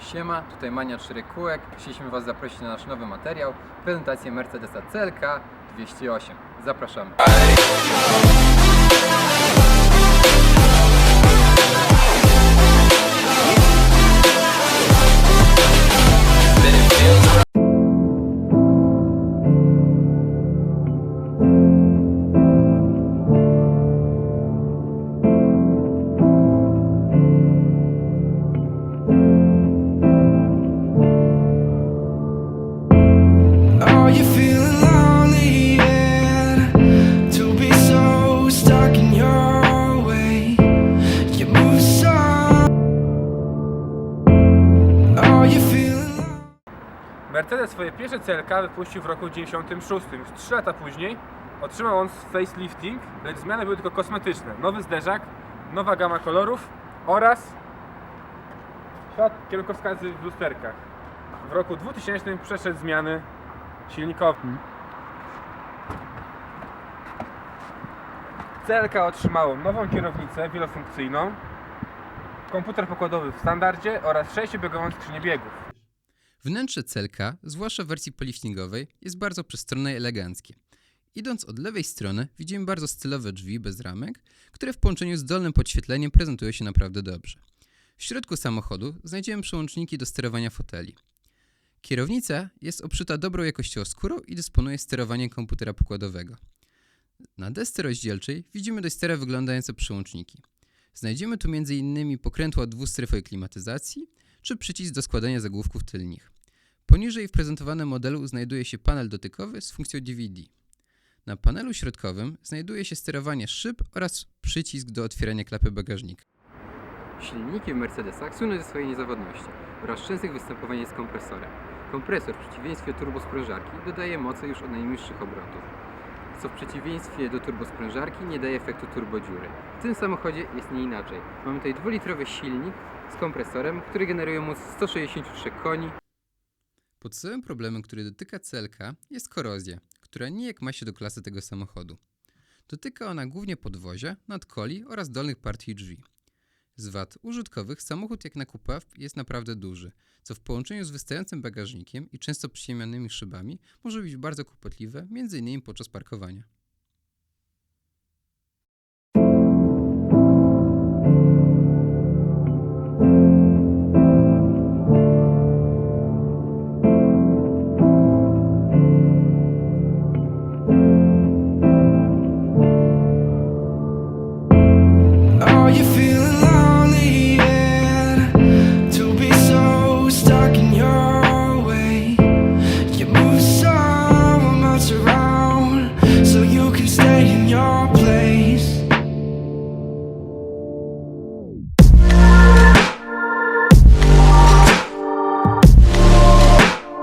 Siema, tutaj Mania Czterech Kółek. Chcieliśmy Was zaprosić na nasz nowy materiał, prezentację Mercedesa CLK 208. Zapraszamy. Mercedes swoje pierwsze CLK wypuścił w roku 96. Już 3 lata później otrzymał on facelifting, lecz zmiany były tylko kosmetyczne. Nowy zderzak, nowa gama kolorów oraz świat kierunkowskazy w lusterkach. W roku 2000 przeszedł zmiany silnikowe. CLK otrzymało nową kierownicę wielofunkcyjną, komputer pokładowy w standardzie oraz 6-biegową skrzynię biegów. Wnętrze celka, zwłaszcza w wersji poliftingowej, jest bardzo przestronne i eleganckie. Idąc od lewej strony widzimy bardzo stylowe drzwi bez ramek, które w połączeniu z dolnym podświetleniem prezentują się naprawdę dobrze. W środku samochodu znajdziemy przełączniki do sterowania foteli. Kierownica jest obszyta dobrą jakością skórą i dysponuje sterowaniem komputera pokładowego. Na desce rozdzielczej widzimy dość stare wyglądające przełączniki. Znajdziemy tu m.in. pokrętło dwustrefowej klimatyzacji czy przycisk do składania zagłówków tylnych. Poniżej w prezentowanym modelu znajduje się panel dotykowy z funkcją DVD. Na panelu środkowym znajduje się sterowanie szyb oraz przycisk do otwierania klapy bagażnika. Silniki w Mercedesach słyną ze swojej niezawodności oraz częstych występowania z kompresorem. Kompresor w przeciwieństwie do turbosprężarki dodaje mocy już od najniższych obrotów, co w przeciwieństwie do turbosprężarki nie daje efektu turbodziury. W tym samochodzie jest nie inaczej. Mamy tutaj dwulitrowy silnik z kompresorem, który generuje moc 163 koni Podstawowym problemem, który dotyka CLK jest korozja, która nijak ma się do klasy tego samochodu. Dotyka ona głównie podwozia, nadkoli oraz dolnych partii drzwi. Z wad użytkowych samochód jak na kupę jest naprawdę duży, co w połączeniu z wystającym bagażnikiem i często przyziemianymi szybami może być bardzo kłopotliwe, m.in. podczas parkowania.